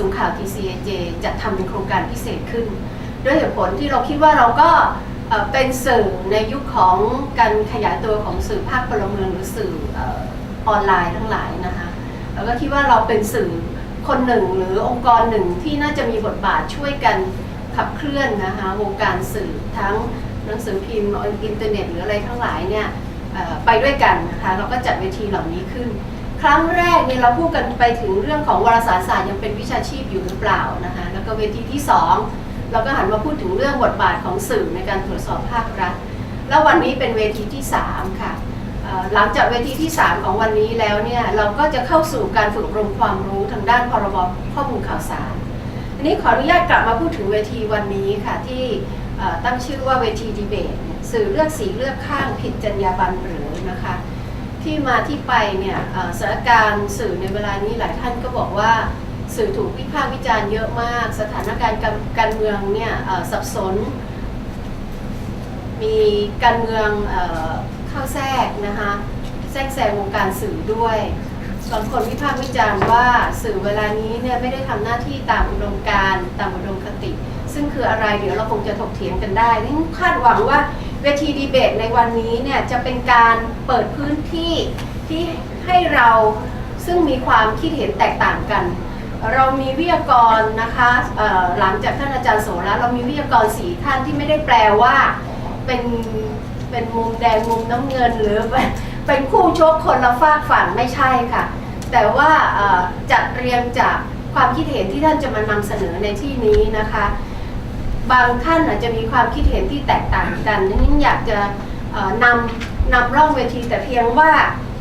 สูงข่าว TCAJ จะทำเป็นโครงการพิเศษขึ้น ด้วยเหตุผลที่เราคิดว่าเราก็เป็นสื่อในยุคของการขยายตัวของสื่อภาคพลเมืองหรือสื่ออออนไลน์ทั้งหลายนะคะแล้วก็คิดว่าเราเป็นสื่อคนหนึ่งหรือองค์กรหนึ่งที่น่าจะมีบทบาทช่วยกันขับเคลื่อนนะคะวงการสื่อทั้งหนังสือพิมพ์อินเทอร์เน็ตหรืออะไรทั้งหลายเนี่ยไปด้วยกันนะคะเราก็จัดเวทีเหล่านี้ขึ้น ครั้งแรกเนี่ยเราพูดกันไปถึงเรื่องของวารสารศาสตร์ยังเป็นวิชาชีพอยู่หรือเปล่านะคะแล้วก็เวทีที่สองเราก็หันมาพูดถึงเรื่องบทบาทของสื่อในการตรวจสอบภาครัฐ แล้ววันนี้เป็นเวทีที่สามค่ะหลังจากเวทีที่ 3 ของวันนี้แล้วเนี่ยเราก็จะเข้าสู่การฝึกอบรมความรู้ทางด้านพรบข้อมูลข่าวสารอันนี้ขออนุญาตกลับมาพูดถึงเวทีวันนี้ค่ะที่ตั้งชื่อว่าเวทีดีเบตสื่อเลือกสีเลือกข้างผิดจรรยาบรรณหรือนะคะ ที่มาที่ไปเนี่ยสถานการณ์สื่อในเวลานี้หลายท่านก็บอกว่าสื่อถูกวิพากษ์วิจารณ์เยอะมาก สถานการณ์การการเมืองเนี่ยสับสน มีการเมืองเอเข้าแทรกนะคะแทรกแซงวงการสื่อด้วยบางคนวิพากษ์วิจารณ์ว่าสื่อเวลานี้เนี่ยไม่ได้ทำหน้าที่ตามอุดมการตามอุดมคติ ซึ่งคืออะไรเดี๋ยวเราคงจะถกเถียงกันได้นี่คาดหวังว่า เวทีดีเบตในวันนี้เนี่ยจะเป็นการเปิดพื้นที่ที่ให้เราซึ่งมีความคิดเห็นแตกต่างกัน เรามีวิทยากรนะคะหลังจากท่านอาจารย์โสระเรามีวิทยากรสีท่านที่ไม่ได้แปลว่าเป็นเป็นมุมแดงมุมน้ำเงินหรือเป็นคู่ชกคนละฝากฝั่งไม่ใช่ค่ะ แต่ว่าจัดเรียงจากความคิดเห็นที่ท่านจะมานำเสนอในที่นี้นะคะ บางท่านอาจจะมีความคิดเห็นที่แตกต่างกันดังนั้นอยากจะนำนำร่องเวทีแต่เพียงว่า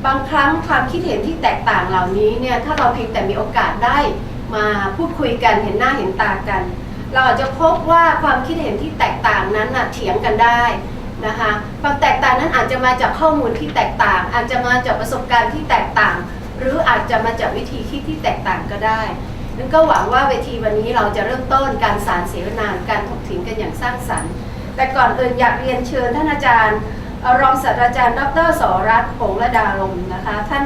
บางครั้งความคิดเห็นที่แตกต่างเหล่านี้เนี่ยถ้าเราเพียงแต่มีโอกาสได้มาพูดคุยกันเห็นหน้าเห็นตากัน เราอาจจะพบว่าความคิดเห็นที่แตกต่างนั้นเถียงกันได้นะคะความแตกต่างนั้นอาจจะมาจากข้อมูลที่แตกต่าง อาจจะมาจากประสบการณ์ที่แตกต่าง หรืออาจจะมาจากวิธีคิดที่แตกต่างก็ได้ นั่นก็หวังว่าเวทีวันนี้เราจะเริ่มต้นการสารเสวนาการถกเถียงกันอย่างสร้างสรรค์ แต่ก่อนอื่นอยากเรียนเชิญท่านอาจารย์ รองศาสตราจารย์ ดรสรัตน์หงระดาลมนะคะ ท่าน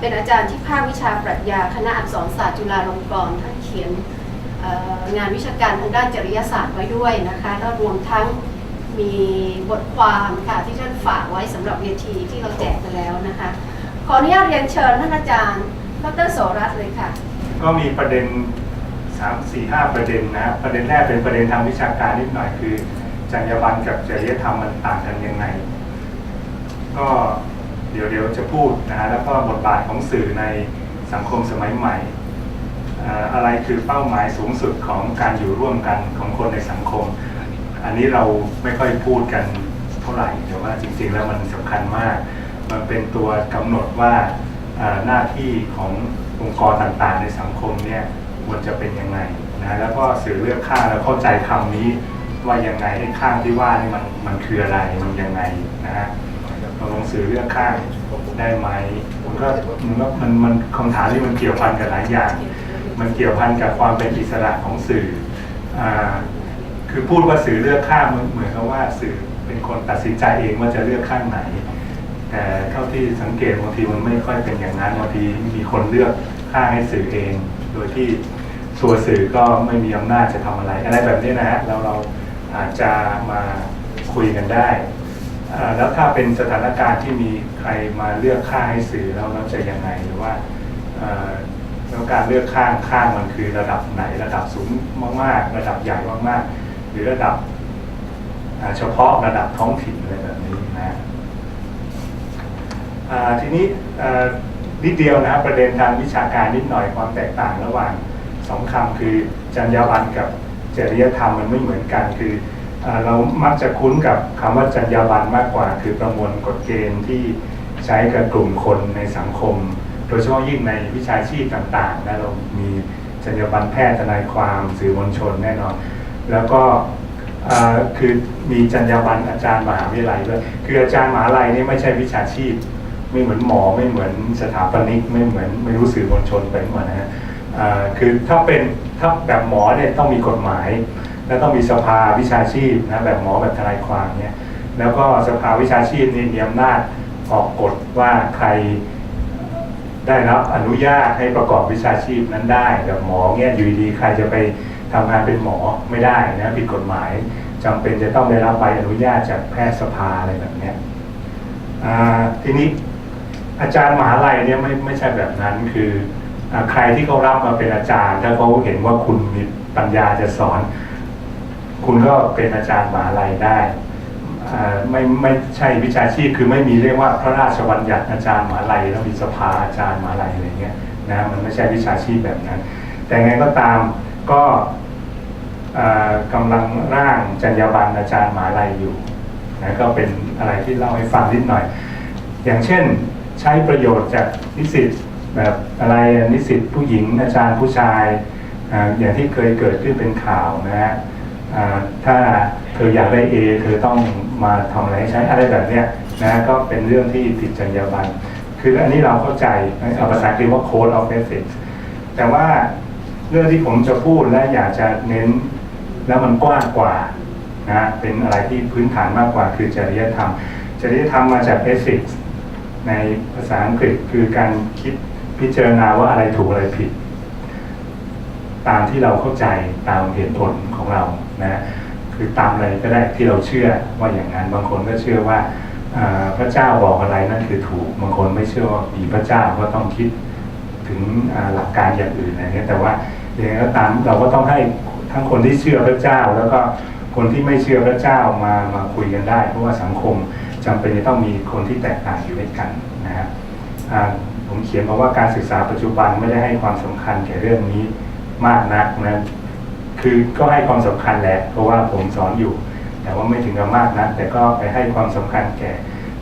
เป็นอาจารย์ที่ภาควิชาปรัชญาคณะอักษรศาสตร์จุฬาลงกรณ์ท่านเขียนงานวิชาการทางด้านจริยศาสตร์ไว้ด้วยนะคะแล้วรวมทั้งมีบทความค่ะที่ท่านฝากไว้สำหรับเวทีที่เราแจกไปแล้วนะคะ ขออนุญาตเรียนเชิญท่านอาจารย์ดรโสรัตน์เลยค่ะ ก็มีประเด็นสามสี่ห้าประเด็นนะประเด็นแรกเป็นประเด็นทางวิชาการนิดหน่อยคือ จรรยาบรรณกับจริยธรรมมันต่างกันยังไง ก็เดี๋ยวเดี๋ยวจะพูดนะฮะแล้วก็บทบาทของสื่อในสังคมสมัยใหม่ อะไรคือเป้าหมายสูงสุดของการอยู่ร่วมกันของคนในสังคม อันนี้เราไม่ค่อยพูดกันเท่าไหร่แต่ว่าจริง ๆ แล้วมันสำคัญมาก มันเป็นตัวกำหนดว่าหน้าที่ของ องค์กรต่างๆ ในสังคมเนี่ยควรจะเป็นยังไงนะแล้วก็สื่อเลือกข้างแล้วเข้าใจคำนี้ว่ายังไงไอ้ข้างที่ว่านี่มันมันคืออะไรมันยังไงนะฮะเราลงสื่อเลือกข้างได้ไหมมันก็มันก็มันมันคำถามที่มันเกี่ยวพันกับหลายอย่าง มันเกี่ยวพันกับความเป็นอิสระของสื่ออ่าคือพูดว่าสื่อเลือกข้างมันเหมือนกับว่าสื่อเป็นคนตัดสินใจเองว่าจะเลือกข้างไหน แต่เท่าที่สังเกตบางทีมันไม่ค่อยเป็นอย่างนั้นบางทีมีคนเลือกข้างให้สื่อเอง โดยที่ตัวสื่อก็ไม่มีอำนาจจะทำอะไรอะไรแบบนี้นะฮะแล้วเราอาจจะมาคุยกันได้แล้วถ้าเป็นสถานการณ์ที่มีใครมาเลือกข้างให้สื่อแล้วเราจะยังไงหรือว่าแล้วการเลือกข้างข้างมันคือระดับไหนระดับสูงมาก ๆ ระดับใหญ่มากๆหรือระดับเฉพาะระดับท้องถิ่นอะไรแบบนี้ ทีนี้นิดเดียวนะครับประเด็นทางวิชาการนิดหน่อยความแตกต่างระหว่างสองคำคือจรรยาบรรณกับจริยธรรมมันไม่เหมือนกันคืออเรามักจะคุ้นกับคำว่าจรรยาบรรณมากกว่า คือประมวลกฎเกณฑ์ที่ใช้กับกลุ่มคนในสังคม โดยเฉพาะยิ่งในวิชาชีพต่างๆนะเรามีจรรยาบรรณแพทย์ทนายความสื่อมวลชนแน่นอน แล้วก็คือมีจรรยาบรรณอาจารย์มหาวิทยาลัยด้วยคืออาจารย์มหาลัยนี่ไม่ใช่วิชาชีพ ไม่เหมือนหมอไม่เหมือนสถาปนิกไม่เหมือนไม่รู้สื่อมวลชนไปหมดนะฮะคือถ้าเป็นถ้าแบบหมอเนี่ยต้องมีกฎหมาย แล้วต้องมีสภาวิชาชีพนะแบบหมอแบบทนายความเนี่ยแล้วก็สภาวิชาชีพนี่มีอำนาจออกกฎว่าใครได้รับอนุญาตให้ประกอบวิชาชีพนั้นได้แบบหมอเนี่ยอยู่ดีๆใครจะไปทำงานเป็นหมอไม่ได้นะผิดกฎหมายจำเป็นจะต้องได้รับใบอนุญาตจากแพทยสภาอะไรแบบเนี้ยทีนี้ อาจารย์มหาลัยเนี่ยไม่ไม่ใช่แบบนั้นคือใครที่เขารับมาเป็นอาจารย์ ถ้าเขาเห็นว่าคุณมีปัญญาจะสอน คุณก็เป็นอาจารย์มหาลัยได้ไม่ไม่ใช่วิชาชีพคือไม่มีเรียกว่าพระราชบัญญัติอาจารย์มหาลัยแล้วมีสภาอาจารย์มหาลัยอะไรเงี้ยนะมันไม่ใช่วิชาชีพแบบนั้น แต่ไงก็ตามก็อ่ากำลังร่างจรรยาบรรณอาจารย์มหาลัยอยู่นะก็เป็นอะไรที่เล่าให้ฟังนิดหน่อย อย่างเช่น ใช้ประโยชน์จากนิสิตแบบอะไรนิสิตผู้หญิงอาจารย์ผู้ชายอย่างที่เคยเกิดขึ้นเป็นข่าวนะฮะถ้าเธออยากได้ A เธอต้องมาทำอะไรใช้อะไรแบบเนี้ยนะก็เป็นเรื่องที่ผิดจรรยาบรรณคืออันนี้เราเข้าใจเอาภาษาอังกฤษว่า code of ethics แต่ว่าเรื่องที่ผมจะพูดและอยากจะเน้นแล้วมันกว้างกว่านะเป็นอะไรที่พื้นฐานมากกว่าคือจริยธรรม จริยธรรมมาจาก ethics ในภาษาอังกฤษคือการคิดพิจารณาว่าอะไรถูกอะไรผิด ตามที่เราเข้าใจตามเหตุผลของเรานะคือตามอะไรก็ได้ที่เราเชื่อว่าอย่างนั้นบางคนก็เชื่อว่าพระเจ้าบอกอะไรนั่นคือถูกบางคนไม่เชื่อว่ามีพระเจ้าก็ต้องคิดถึงหลักการอย่างอื่นอะไรเงี้ยแต่ว่าอย่างไรก็ตามเราก็ต้องให้ทั้งคนที่เชื่อพระเจ้า แล้วก็คนที่ไม่เชื่อพระเจ้ามามาคุยกันได้ เพราะว่าสังคม จำเป็นจะต้องมีคนที่แตกต่างอยู่ด้วยกันนะฮะอ่าผมเขียนมาว่าการศึกษาปัจจุบันไม่ได้ให้ความสำคัญแก่เรื่องนี้มากนักนะคือก็ให้ความสำคัญแหละเพราะว่าผมสอนอยู่ แต่ว่าไม่ถึงกับมากนะแต่ก็ไปให้ความสำคัญแก่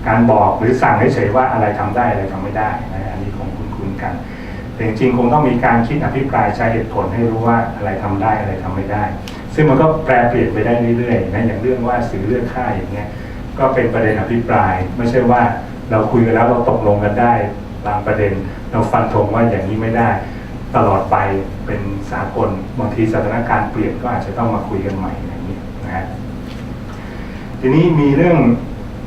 การบอกหรือสั่งเฉยๆว่าอะไรทำได้อะไรทำไม่ได้นะอันนี้คงคุ้นๆกัน แต่จริงๆคงต้องมีการคิดอภิปรายใช้เหตุผลให้รู้ว่าอะไรทำได้อะไรทำไม่ได้ ซึ่งมันก็แปรเปลี่ยนไปได้เรื่อยๆนะอย่างเรื่องว่าสื่อเลือกค่ายอย่างเงี้ย ก็เป็นประเด็นอภิปราย ไม่ใช่ว่าเราคุยกันแล้วเราตกลงกันได้บางประเด็นเราฟันธงว่าอย่างนี้ไม่ได้ ตลอดไปเป็นสากลบางทีสถานการณ์เปลี่ยนก็อาจจะต้องมาคุยกันใหม่อย่างนี้นะฮะทีนี้มีเรื่อง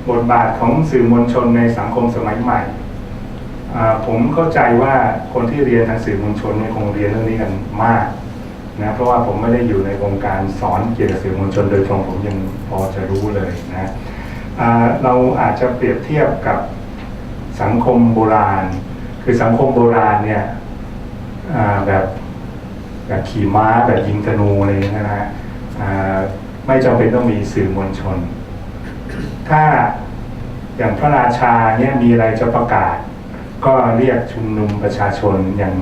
บทบาทของสื่อมวลชนในสังคมสมัยใหม่ ผมเข้าใจว่าคนที่เรียนทางสื่อมวลชนเนี่ยคงเรียนเรื่องนี้กันมากนะเพราะว่าผมไม่ได้อยู่ในวงการสอนเกี่ยวกับสื่อมวลชนโดยตรงผมยังพอจะรู้เลยนะ เราอาจจะเปรียบเทียบกับสังคมโบราณ คือสังคมโบราณเนี่ยแบบแบบขี่ม้าแบบยิงธนูอะไรอย่างเงี้ยนะฮะไม่จำเป็นต้องมีสื่อมวลชน ถ้าอย่างพระราชาเนี่ยมีอะไรจะประกาศ ก็เรียกชุมนุมประชาชนอย่าง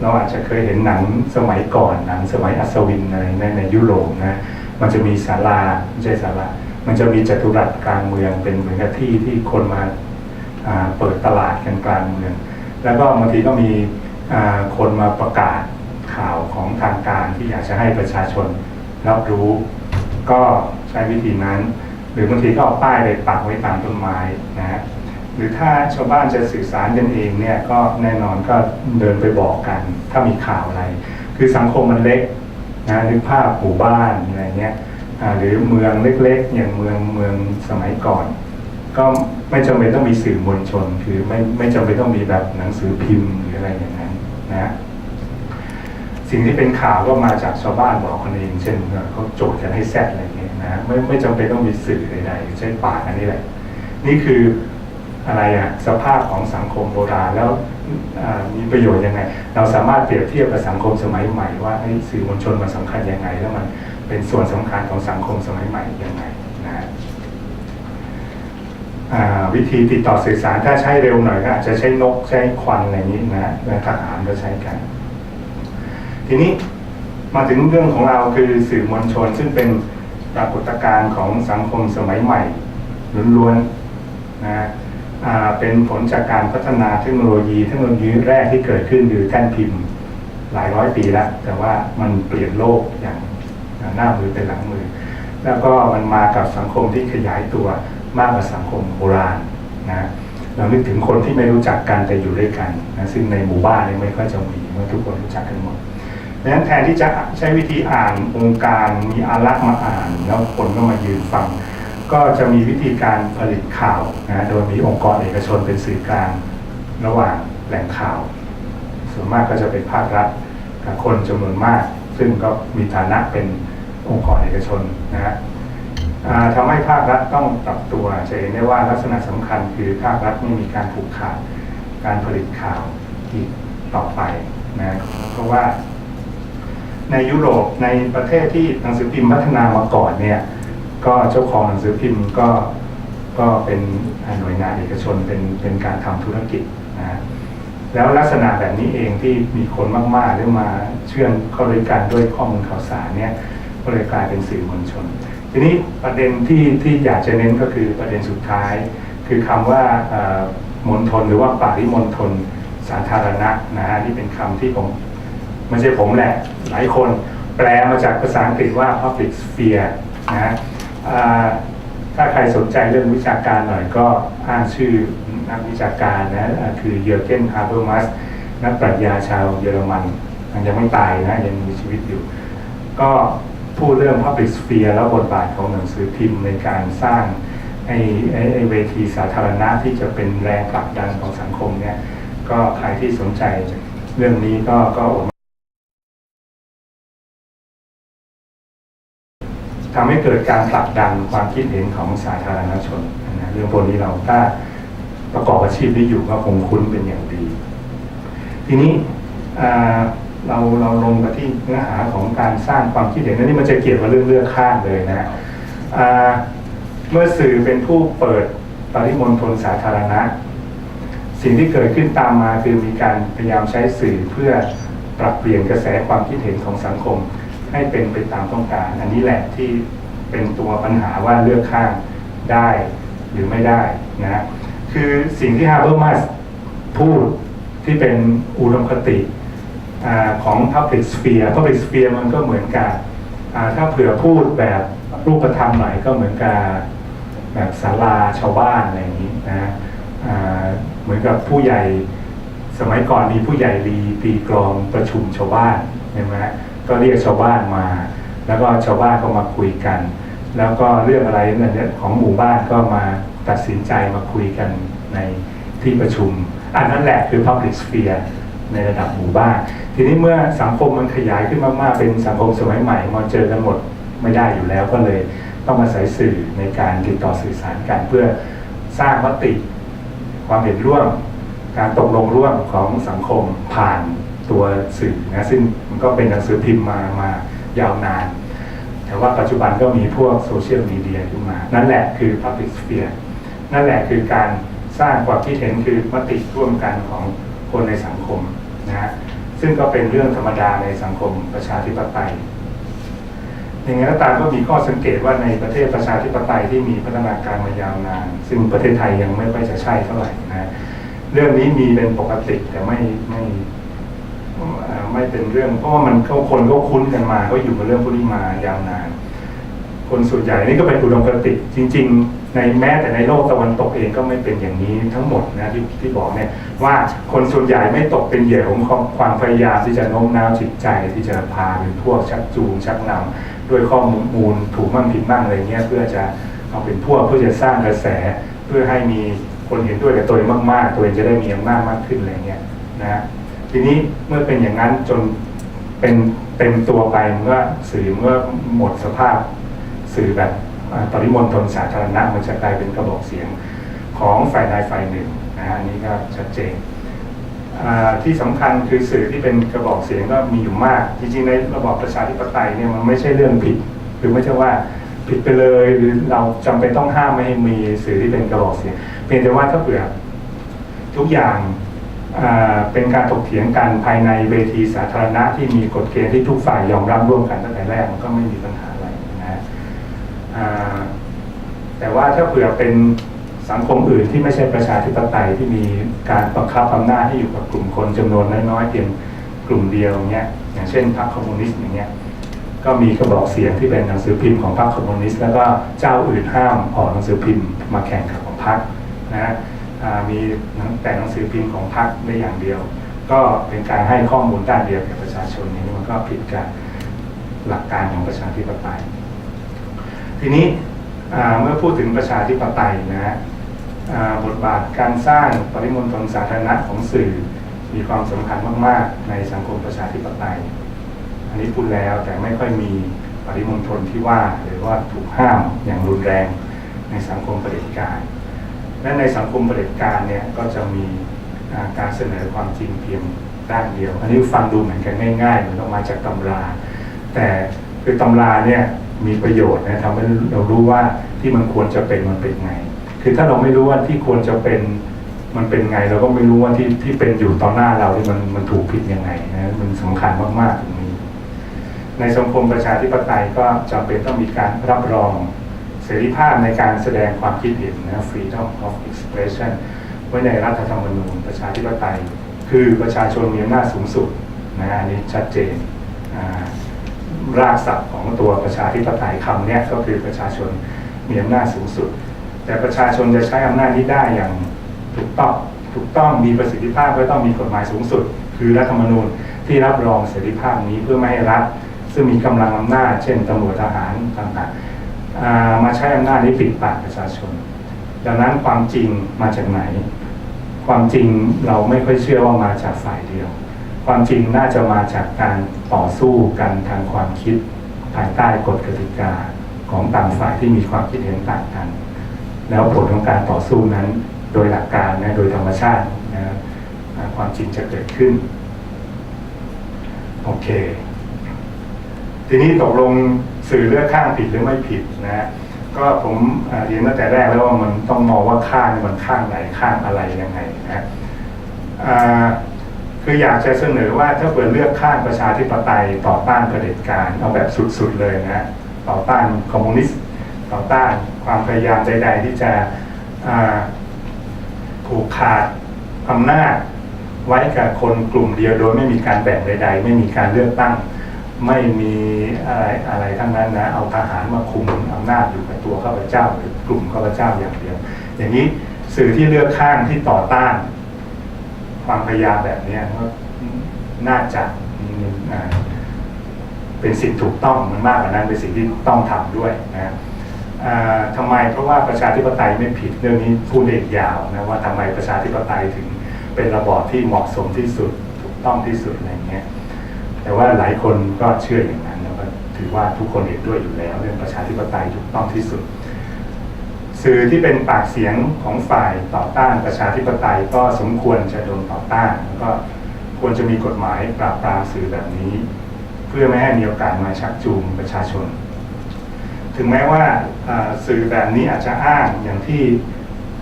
เราอาจจะเคยเห็นหนังสมัยก่อนหนังสมัยอัศวินอะไรในในยุโรปนะมันจะมีศาลาไม่ใช่ศาลา มันจะมีจัตุรัสกลางเมืองเป็นเหมือนกับที่ที่คนมาเปิดตลาดกันกลางเมือง แล้วก็บางทีก็มีคนมาประกาศข่าวของทางการที่อยากจะให้ประชาชนรับรู้ ก็ใช้วิธีนั้น หรือบางทีก็เอาป้ายไปปักไว้ตามต้นไม้นะฮะหรือถ้าชาวบ้านจะสื่อสารกันเองเนี่ยก็แน่นอนก็เดินไปบอกกัน ถ้ามีข่าวอะไร คือสังคมมันเล็กนะนึกภาพหมู่บ้านอะไรเงี้ย หรือเมืองเล็กๆ อย่างเมืองเมืองสมัยก่อน ก็ไม่จำเป็นต้องมีสื่อมวลชน คือไม่ไม่จำเป็นต้องมีแบบหนังสือพิมพ์หรืออะไรอย่างนั้นนะสิ่งที่เป็นข่าวก็มาจากชาวบ้านบอกคนเองเช่นเขาโจทย์กันให้แซดอะไรเงี้ยนะไม่ไม่จำเป็นต้องมีสื่อใดๆใช้ปากอันนี้แหละ นี่คืออะไรอะสภาพของสังคมโบราณแล้วมีประโยชน์ยังไง เราสามารถเปรียบเทียบกับสังคมสมัยใหม่ว่าสื่อมวลชนมันสำคัญยังไง แล้วมัน เป็นส่วนสำคัญของสังคมสมัยใหม่ยังไงนะอ่าวิธีติดต่อสื่อสารถ้าใช้เร็วหน่อยก็อาจจะใช้นกใช้ควันอะไรนี้นะและทหารก็ใช้กัน ทีนี้มาถึงเรื่องของเราคือสื่อมวลชน ซึ่งเป็นปรากฏการณ์ของสังคมสมัยใหม่ล้วนๆนะเป็นผลจากการพัฒนาเทคโนโลยีเทคโนโลยีแรกที่เกิดขึ้นคือแท่นพิมพ์หลายร้อยปีแล้ว แต่ว่ามันเปลี่ยนโลกอย่าง หน้ามือเป็นหลังมือ แล้วก็มันมากับสังคมที่ขยายตัวมากกว่าสังคมโบราณนะเรานึกถึงคนที่ไม่รู้จักกันแต่อยู่ด้วยกันนะซึ่งในหมู่บ้านเนี่ยไม่ค่อยจะมีเมื่อทุกคนรู้จักกันหมดดังนั้นแทนที่จะใช้วิธีอ่านองค์การมีอารักษ์มาอ่าน แล้วคนก็มายืนฟัง ก็จะมีวิธีการผลิตข่าวนะโดยมีองค์กรเอกชนเป็นสื่อกลางระหว่างแหล่งข่าว ส่วนมากก็จะเป็นภาครัฐคนจำนวนมาก ซึ่งก็มีฐานะเป็น องค์กรเอกชนนะฮะทำให้ภาครัฐต้องปรับตัวจะเห็นได้ว่าลักษณะสำคัญคือภาครัฐไม่มีการผูกขาดการผลิตข่าวอีกต่อไปนะเพราะว่าในยุโรปในประเทศที่หนังสือพิมพ์พัฒนามาก่อนเนี่ยก็เจ้าของหนังสือพิมพ์ก็ก็เป็นหน่วยงานเอกชนเป็นเป็นการทำธุรกิจนะฮะแล้วลักษณะแบบนี้เองที่มีคนมากๆหรือมาเชื่อมเข้าด้วยกันด้วยข้อมูลข่าวสารเนี่ย ก็เลยกลายเป็นสื่อมวลชน ทีนี้ประเด็นที่ที่อยากจะเน้นก็คือประเด็นสุดท้าย คือคำว่ามณฑลหรือว่าปาริมณฑลสาธารณะนะฮะนี่เป็นคำที่ผมไม่ใช่ผมแหละหลายคนแปลมาจากภาษาอังกฤษว่า public sphere นะฮะถ้าใครสนใจเรื่องวิชาการหน่อยก็อ่านชื่อนักวิชาการนะคือเยอร์เกนฮาร์เบอร์มัสนักปรัชญาชาวเยอรมันยังไม่ตายนะยังมีชีวิตอยู่ ก็ พูดเรื่อง public sphere แล้วบทบาทของหนังสือพิมพ์ในการสร้างไอ้ไอ้ไอ้เวทีสาธารณะที่จะเป็นแรงผลักดันของสังคมเนี่ยก็ใครที่สนใจเรื่องนี้ก็ก็กาทำให้เกิดการผลักดันความคิดเห็นของสาธารณชนนะเรื่องพวกนี้เราถ้าประกอบอาชีพนี้อยู่ก็คงคุ้นเป็นอย่างดี ทีนี้อ่า เราเราลงมาที่เนื้อหาของการสร้างความคิดเห็นอันนี้มันจะเกี่ยวกับเรื่องเลือกข้างเลยนะฮะเมื่อสื่อเป็นผู้เปิดปริมณฑลสาธารณะ สิ่งที่เกิดขึ้นตามมาคือมีการพยายามใช้สื่อเพื่อปรับเปลี่ยนกระแสความคิดเห็นของสังคม ให้เป็นไปตามต้องการ อันนี้แหละที่เป็นตัวปัญหาว่าเลือกข้างได้หรือไม่ได้นะคือสิ่งที่ฮาร์เบอร์มัสพูดที่เป็นอุดมคติ ของ Public Sphere Public Sphere มันก็เหมือนกับถ้าเผื่อพูดแบบรูปธรรมหน่อยก็เหมือนกับแบบศาลาชาวบ้านอะไรอย่างนี้นะเหมือนกับผู้ใหญ่สมัยก่อนมีผู้ใหญ่รีตีกลองประชุมชาวบ้านใช่ไหมก็เรียกชาวบ้านมา แล้วก็ชาวบ้านก็มาคุยกัน แล้วก็เรื่องอะไรเนี่ยของหมู่บ้านก็มาตัดสินใจมาคุยกันในที่ประชุม อันนั้นแหละคือ public sphere ในระดับหมู่บ้าน ทีนี้เมื่อสังคมมันขยายขึ้นมากๆ เป็นสังคมสมัยใหม่มาเจอกันหมดไม่ได้อยู่แล้วก็เลยต้องอาศัยสื่อในการติดต่อสื่อสารกันเพื่อสร้างมติความเห็นร่วม การตกลงร่วมของสังคมผ่านตัวสื่อนะซึ่งมันก็เป็นหนังสือพิมพ์มามายาวนาน แต่ว่าปัจจุบันก็มีพวกโซเชียลมีเดียขึ้นมา นั่นแหละคือ Public Sphere นั่นแหละคือการสร้างความคิดเห็นคือมติร่วมกันของ คนในสังคมนะฮะซึ่งก็เป็นเรื่องธรรมดาในสังคมประชาธิปไตยอย่างไรก็ตามก็มีข้อสังเกตว่าในประเทศประชาธิปไตยที่มีพัฒนาการมายาวนาน ซึ่งประเทศไทยยังไม่ค่อยจะใช่เท่าไหร่นะเรื่องนี้มีเป็นปกติแต่ไม่ไม่ไม่เป็นเรื่องเพราะว่ามันเขาคนก็คุ้นกันมา ก็อยู่กับเรื่องพวกนี้มายาวนาน คนส่วนใหญ่นี่ก็เป็นอุดมคติจริง ๆ ในแม้แต่ในโลกตะวันตกเองก็ไม่เป็นอย่างนี้ทั้งหมดนะที่ที่บอกเนี่ยว่าคนส่วนใหญ่ไม่ตกเป็นเหยื่อของความพยายามที่จะโน้มน้าวจิตใจที่จะพาเป็นพวกชักจูงชักนำด้วยข้อมูลถูกมั่งผิดมั่งอะไรเงี้ยเพื่อจะเอาเป็นพวกเพื่อจะสร้างกระแส เพื่อให้มีคนเห็นด้วยกับตัวเองมากๆ ตัวเองจะได้มีอำนาจมากขึ้นอะไรเงี้ยนะทีนี้เมื่อเป็นอย่างนั้นจนเป็นเต็มตัวไปมันก็สื่อเมื่อหมดสภาพสื่อแบบ ปริมณฑลสาธารณะมันจะกลายเป็นกระบอกเสียงของฝ่ายใดฝ่ายหนึ่งนะฮะอันนี้ก็ชัดเจนที่สำคัญคือสื่อที่เป็นกระบอกเสียงก็มีอยู่มาก จริงๆในระบอบประชาธิปไตยเนี่ยมันไม่ใช่เรื่องผิด หรือไม่ใช่ว่าผิดไปเลยหรือเราจำเป็นต้องห้ามไม่ให้มีสื่อที่เป็นกระบอกเสียง เพียงแต่ว่าถ้าเผื่อทุกอย่างเป็นการถกเถียงกันภายในเวทีสาธารณะที่มีกฎเกณฑ์ที่ทุกฝ่ายยอมรับร่วมกันตั้งแต่แรกมันก็ไม่มีปัญหาอะไรนะฮะ อ่า แต่ว่าถ้าเผื่อเป็นสังคมอื่นที่ไม่ใช่ประชาธิปไตยที่มีการบังคับอำนาจให้อยู่กับกลุ่มคนจำนวนน้อยๆเพียงกลุ่มเดียวเนี้ยอย่างเช่นพรรคคอมมิวนิสต์อย่างเงี้ยก็มีกระบอกเสียงที่เป็นหนังสือพิมพ์ของพรรคคอมมิวนิสต์แล้วก็เจ้าอื่นห้ามออกหนังสือพิมพ์มาแข่งกับของพรรคนะมีแต่หนังสือพิมพ์ของพรรคได้อย่างเดียว ก็เป็นการให้ข้อมูลด้านเดียวแก่ประชาชนนี้มันก็ผิดกับหลักการของประชาธิปไตย ทีนี้เมื่อพูดถึงประชาธิปไตยนะฮะบทบาทการสร้างปริมณฑลสาธารณะของสื่อมีความสำคัญมาก ๆ ในสังคมประชาธิปไตย อันนี้พูดแล้วแต่ไม่ค่อยมีปริมณฑลที่ว่า หรือว่าถูกห้ามอย่างรุนแรงในสังคมเผด็จการ และในสังคมเผด็จการเนี่ยก็จะมีการเสนอความจริงเพียงด้านเดียว อันนี้ฟังดูเหมือนกันง่ายๆเหมือนต้องมาจากตำรา แต่คือตำราเนี่ย มีประโยชน์นะทำให้เรารู้ว่าที่มันควรจะเป็นมันเป็นไง คือถ้าเราไม่รู้ว่าที่ควรจะเป็นมันเป็นไง เราก็ไม่รู้ว่าที่ที่เป็นอยู่ต่อหน้าเราที่มันมันถูกผิดยังไงนะมันสำคัญมากๆตรงนี้ ในสังคมประชาธิปไตยก็จำเป็นต้องมีการรับรองเสรีภาพในการแสดงความคิดเห็นนะ freedom of expression ไว้ในรัฐธรรมนูญประชาธิปไตย คือประชาชนมีอำนาจสูงสุดนะอันนี้ชัดเจนอ่า รากศัพท์ของตัวประชาธิปไตยคำนี้ก็คือประชาชนมีอำนาจสูงสุด แต่ประชาชนจะใช้อำนาจนี้ได้อย่างถูกต้องถูกต้องมีประสิทธิภาพก็ต้องมีกฎหมายสูงสุด คือรัฐธรรมนูญที่รับรองเสรีภาพนี้เพื่อไม่ให้รัฐซึ่งมีกำลังอำนาจเช่นตำรวจทหารต่างๆมาใช้อำนาจนี้ปิดปากประชาชน ดังนั้นความจริงมาจากไหน ความจริงเราไม่ค่อยเชื่อว่ามาจากฝ่ายเดียว ความจริงน่าจะมาจากการต่อสู้กันทางความคิดภายใต้กฎกติกาของต่างฝ่ายที่มีความคิดเห็นต่างกัน แล้วผลของการต่อสู้นั้นโดยหลักการนะโดยธรรมชาตินะความจริงจะเกิดขึ้น โอเค ทีนี้ตกลงสื่อเลือกข้างผิดหรือไม่ผิดนะก็ผมเรียนตั้งแต่แรกแล้วว่ามันต้องมองว่าข้างมันข้างไหนข้างอะไรยังไงนะอ่า คืออยากจะเสนอว่าถ้าเปิดเลือกข้างประชาธิปไตยต่อต้านเผด็จการเอาแบบสุดๆเลยนะต่อต้านคอมมิวนิสต์ต่อต้านความพยายามใด ๆ ที่จะผูกขาดอำนาจไว้กับคนกลุ่มเดียวโดยไม่มีการแบ่งใด ๆ ไม่มีการเลือกตั้ง ไม่มีอะไรอะไรทั้งนั้นนะเอาทหารมาคุมอำนาจอยู่กับตัวข้าพเจ้าหรือกลุ่มข้าพเจ้าอย่างเดียว อย่างนี้สื่อที่เลือกข้างที่ต่อต้าน ความพยายามแบบเนี้ยก็น่าจะเป็นสิ่งถูกต้องมันมากกว่านั้นเป็นสิ่งที่ต้องทำด้วยนะอ่าทำไมเพราะว่าประชาธิปไตยไม่ผิดเรื่องนี้พูดได้อีกยาวนะว่าทำไมประชาธิปไตยถึงเป็นระบอบที่เหมาะสมที่สุดถูกต้องที่สุดอะไรเงี้ยแต่ว่าหลายคนก็เชื่ออย่างนั้นแล้วก็ถือว่าทุกคนเห็นด้วยอยู่แล้ว เรื่องประชาธิปไตยถูกต้องที่สุด สื่อที่เป็นปากเสียงของฝ่ายต่อต้านประชาธิปไตยก็สมควรจะโดนต่อต้าน แล้วก็ควรจะมีกฎหมายปราบปรามสื่อแบบนี้ เพื่อไม่ให้มีโอกาสมาชักจูงประชาชน ถึงแม้ว่าสื่อแบบนี้อาจจะอ้างอย่างที่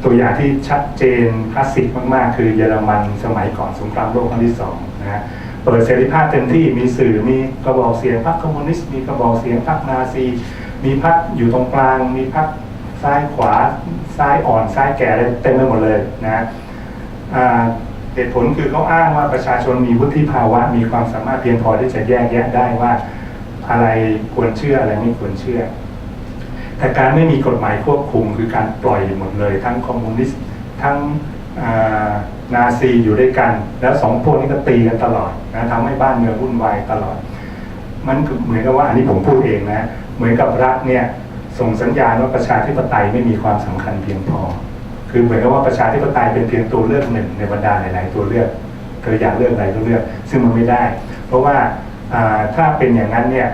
ตัวอย่างที่ชัดเจนคลาสสิกมาก ๆ คือเยอรมันสมัยก่อนสงครามโลกครั้งที่สองนะฮะเปิดเสรีภาพเต็มที่มีสื่อมีกระบอกเสียงพรรคคอมมิวนิสต์มีกระบอกเสียงพรรคนาซี มีพรรคอยู่ตรงกลาง มีพรรค ซ้ายขวาซ้ายอ่อนซ้ายแก่อะไรเต็มไปหมดเลยนะเหตุผลคือเขาอ้างว่าประชาชนมีวุฒิภาวะ มีความสามารถเพียงพอที่จะแยกแยะได้ว่าอะไรควรเชื่ออะไรไม่ควรเชื่อ แต่การไม่มีกฎหมายควบคุมคือการปล่อยหมดเลย ทั้งคอมมิวนิสต์ทั้งนาซีอยู่ด้วยกัน แล้วสองพวกนี้ก็ตีกันตลอดนะทำให้บ้านเมืองวุ่นวายตลอด มันเหมือนกับว่าอันนี้ผมพูดเองนะ เหมือนกับรัฐเนี่ย ส่งสัญญาณว่าประชาธิปไตยไม่มีความสำคัญเพียงพอ คือเหมือนกับว่าประชาธิปไตยเป็นเพียงตัวเลือกหนึ่งในบรรดาหลาย ๆ ตัวเลือกเธออยากเลือกอะไรก็เลือก ซึ่งมันไม่ได้ เพราะว่าอ่าถ้าเป็นอย่างนั้นเนี่ย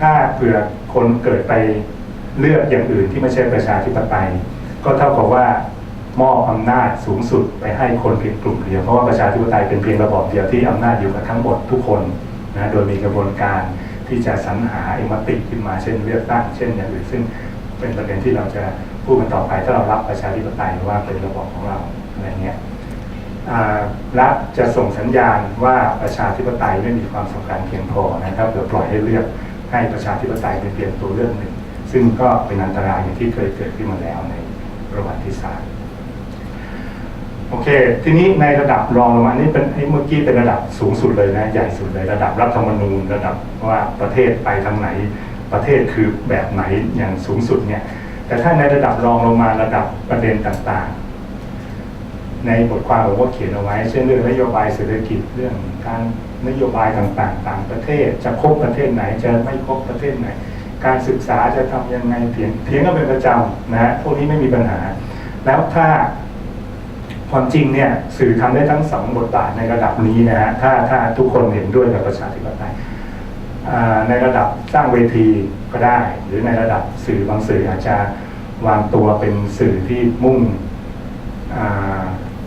ถ้าเผื่อคนเกิดไปเลือกอย่างอื่นที่ไม่ใช่ประชาธิปไตย ก็เท่ากับว่ามอบอำนาจสูงสุดไปให้คนเพียงกลุ่มเดียวเพราะว่าประชาธิปไตยเป็นเพียงระบอบเดียวที่อำนาจอยู่กับทั้งหมดทุกคนนะโดยมีกระบวนการ ที่จะสรรหาเอมติขึ้นมาเช่นเลือกตั้งเช่นอย่างอื่นซึ่งเป็นประเด็นที่เราจะพูดกันต่อไปถ้าเรารับประชาธิปไตยว่าเป็นระบอบของเราอะไรเงี้ยรัฐจะส่งสัญญาณว่าประชาธิปไตยไม่มีความสำคัญเพียงพอนะครับเดี๋ยวปล่อยให้เลือกให้ประชาธิปไตยเป็นเพียงตัวเลือกหนึ่ง ซึ่งก็เป็นอันตรายอย่างที่เคยเกิดขึ้นมาแล้วในประวัติศาสตร์ โอเค ทีนี้ในระดับรองลงมาอันนี้เป็นไอ้เมื่อกี้เป็นระดับสูงสุดเลยนะ ใหญ่สุดเลยระดับรัฐธรรมนูญระดับว่าประเทศไปทางไหน ประเทศคือแบบไหนอย่างสูงสุดเนี่ยแต่ถ้าในระดับรองลงมาระดับประเด็นต่างๆ ในบทความผมก็เขียนเอาไว้ เช่นเรื่องนโยบายเศรษฐกิจเรื่องการนโยบายต่างๆ ต่างประเทศจะครบประเทศไหนจะไม่ครบประเทศไหน การศึกษาจะทำยังไงเถียงเถียงกันเป็นประจำนะฮะพวกนี้ไม่มีปัญหา แล้วถ้า ความจริงเนี่ยสื่อทำได้ทั้งสองบทบาทในระดับนี้นะฮะถ้าถ้าทุกคนเห็นด้วยกับประชาธิปไตยในระดับสร้างเวทีก็ได้ หรือในระดับสื่อบางสื่ออาจจะวางตัวเป็นสื่อที่มุ่ง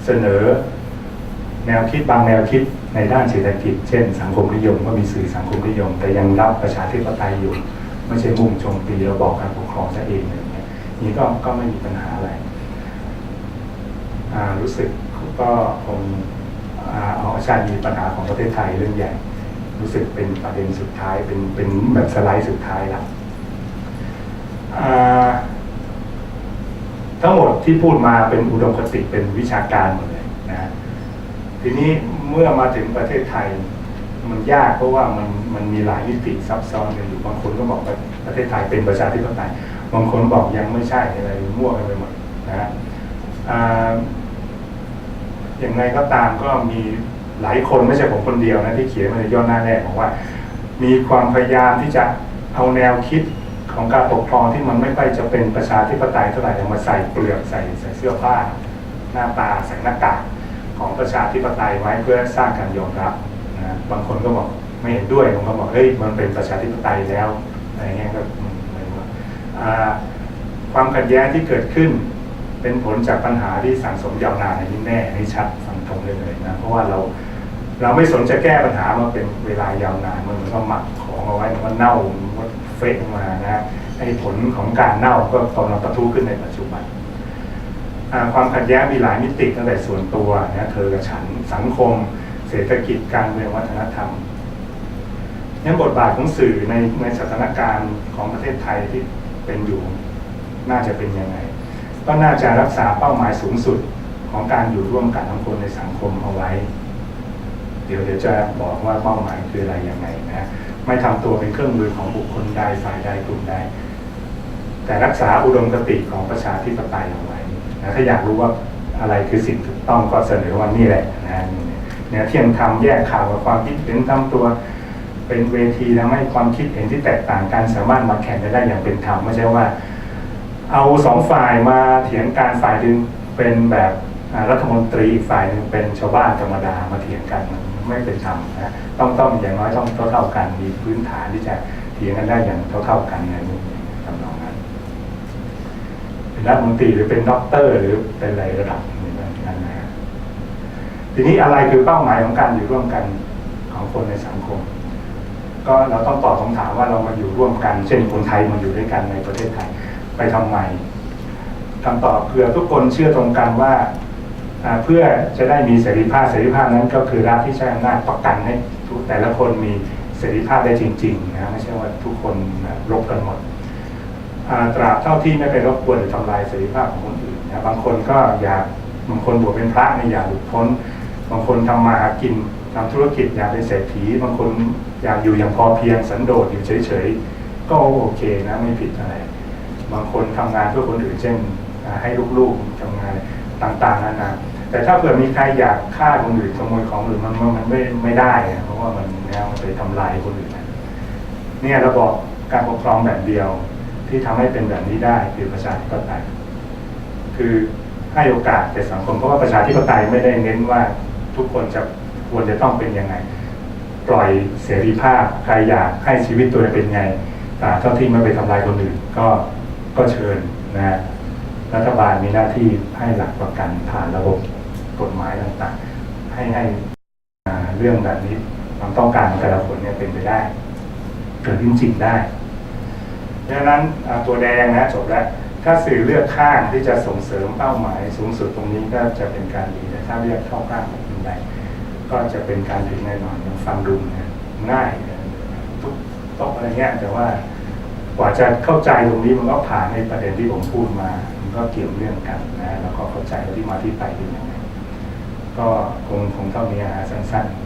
เสนอ แนวคิดบางแนวคิดในด้านเศรษฐกิจ เช่น สังคมนิยมก็มีสื่อสังคมนิยม แต่ยังรับประชาธิปไตยอยู่ ไม่ใช่มุ่งโจมตีระบอบการปกครองซะเองอะไรอย่างเงี้ยนี่ก็ก็ไม่มีปัญหาอะไร รู้สึกก็คงเอาชาติมีปัญหาของประเทศไทยเรื่องใหญ่ รู้สึกเป็นประเด็นสุดท้ายเป็นเป็นแบบสไลด์สุดท้ายละทั้งหมดที่พูดมาเป็นอุดมคติเป็นวิชาการหมดเลยนะทีนี้เมื่อมาถึงประเทศไทยมันยากเพราะว่ามันมันมีหลายมิติซับซ้อนกันอยู่บางคนก็บอกว่าประเทศไทยเป็นประชาธิปไตยบางคนบอกยังไม่ใช่อะไรมั่วกันไปหมดนะฮะ อย่างไรก็ตามก็มีหลายคนไม่ใช่ผมคนเดียวนะที่เขียนมาในย่อหน้าแรกบอกว่า มีความพยายามที่จะเอาแนวคิดของการปกครองที่มันไม่ค่อยจะเป็นประชาธิปไตยเท่าไหร่มาใส่เปลือกใส่ใส่เสื้อผ้า หน้าตาใส่หน้ากากของประชาธิปไตยไว้เพื่อสร้างการยอมรับนะบางคนก็บอกไม่เห็นด้วยบางคนบอกเฮ้ยมันเป็นประชาธิปไตยแล้วอะไรเงี้ยก็อะไรว่าความขัดแย้งที่เกิดขึ้น เป็นผลจากปัญหาที่สั่งสมยาวนานอันนี้แน่อันนี้ชัดฟังตรงเลยเลยนะเพราะว่าเราเราไม่สนจะแก้ปัญหามาเป็นเวลายาวนานมันเหมือนก็หมักของเอาไว้มันก็เน่ามันเฟะมานะไอ้ผลของการเน่าก็กำลังประทุขึ้นในปัจจุบันความขัดแย้งมีหลายมิติตั้งแต่ส่วนตัวนะเธอกับฉันสังคม เศรษฐกิจการเมืองวัฒนธรรมนี่บทบาทของสื่อในในสถานการณ์ของประเทศไทยที่เป็นอยู่น่าจะเป็นยังไง ก็น่าจะรักษาเป้าหมายสูงสุดของการอยู่ร่วมกันของคนในสังคมเอาไว้ เดี๋ยวเดี๋ยวจะบอกว่าเป้าหมายคืออะไรยังไงนะไม่ทำตัวเป็นเครื่องมือของบุคคลใดฝ่ายใดกลุ่มใด แต่รักษาอุดมคติของประชาธิปไตยเอาไว้นะถ้าอยากรู้ว่าอะไรคือสิ่งถูกต้องก็เสนอว่านี่แหละนะเนี่ยเที่ยงธรรมแยกข่าวกับความคิดเห็นทำตัวเป็นเวทีทำให้ความคิดเห็นที่แตกต่างกันสามารถมาแข่งกันได้อย่างเป็นธรรมไม่ใช่ว่า เอาสองฝ่ายมาเถียงการฝ่ายหนึ่งเป็นแบบรัฐมนตรีอีกฝ่ายหนึ่งเป็นชาวบ้านธรรมดามาเถียงกันไม่เป็นธรรมนะต้องต้องอย่างน้อยต้องเท่ากันมีพื้นฐานที่จะเถียงกันได้อย่างเท่าๆกันในนี้ทำนองนั้นเป็นรัฐมนตรีหรือเป็นด็อกเตอร์ หรือเป็นอะไรระดับนี้นั่นนะฮะทีนี้อะไรคือเป้าหมายของการอยู่ร่วมกันของคนในสังคม ก็เราต้องตอบคำถามว่าเรามาอยู่ร่วมกัน เช่นคนไทยมาอยู่ด้วยกันในประเทศไทย ไปทำไมคำตอบคือทุกคนเชื่อตรงกันว่าเพื่อจะได้มีเสรีภาพเสรีภาพนั้นก็คือรัฐที่ใช้อำนาจประกันให้ทุกแต่ละคนมีเสรีภาพได้จริงๆนะไม่ใช่ว่าทุกคนนะรบกันหมดตราบเท่าที่ไม่ไปรบกวนหรือทำลายเสรีภาพของคนอื่นนะบางคนก็อยากบางคนบวชเป็นพระเนี่ยอยากหลุดพ้น บางคนทำมาหากินทำธุรกิจอยากเป็นเศรษฐี บางคนอยากอยู่อย่างพอเพียงสันโดษอยู่เฉยๆก็โอเคนะไม่ผิดอะไร บางคนทำงานเพื่อคนอื่นเช่นให้ลูกๆทำงานต่างๆนานาแต่ถ้าเผื่อมีใครอยากฆ่าคนอื่นขโมยของคนอื่นมันมันไม่ไม่ได้ เพราะว่ามันแนวมันไปทำลายคนอื่นเนี่ยระบบการปกครองแบบเดียวที่ทำให้เป็นแบบนี้ได้คือประชาธิปไตยคือให้โอกาสแก่สังคมเพราะว่าประชาธิปไตยไม่ได้เน้นว่าทุกคนจะควรจะต้องเป็นยังไง ปล่อยเสรีภาพใครอยากให้ชีวิตตัวเองเป็นไงแต่เท่าที่ไม่ไปทำลายคนอื่นก็ ก็เชิญนะฮะรัฐบาลมีหน้าที่ให้หลักประกันผ่านระบบกฎหมายต่างๆ ให้ให้เรื่องแบบนี้ความต้องการของแต่ละคนเนี่ยเป็นไปได้ เกิดขึ้นจริงได้ดังนั้นตัวแดงนะจบแล้วถ้าสื่อเลือกข้างที่จะส่งเสริมเป้าหมายสูงสุดตรงนี้ก็จะเป็นการดีแต่ถ้าเลือกเข้าข้างแบบใดก็จะเป็นการผิดแน่นอนย่างฟังดูนะง่ายทุกตกอะไรเงี้ยแต่ว่า กว่าจะเข้าใจตรงนี้มันก็ผ่านในประเด็นที่ผมพูดมา มันก็เกี่ยวเรื่องกันนะ แล้วก็เข้าใจที่มาที่ไปเป็นยังไงก็คงคงเท่านี้ฮะสั้น ๆ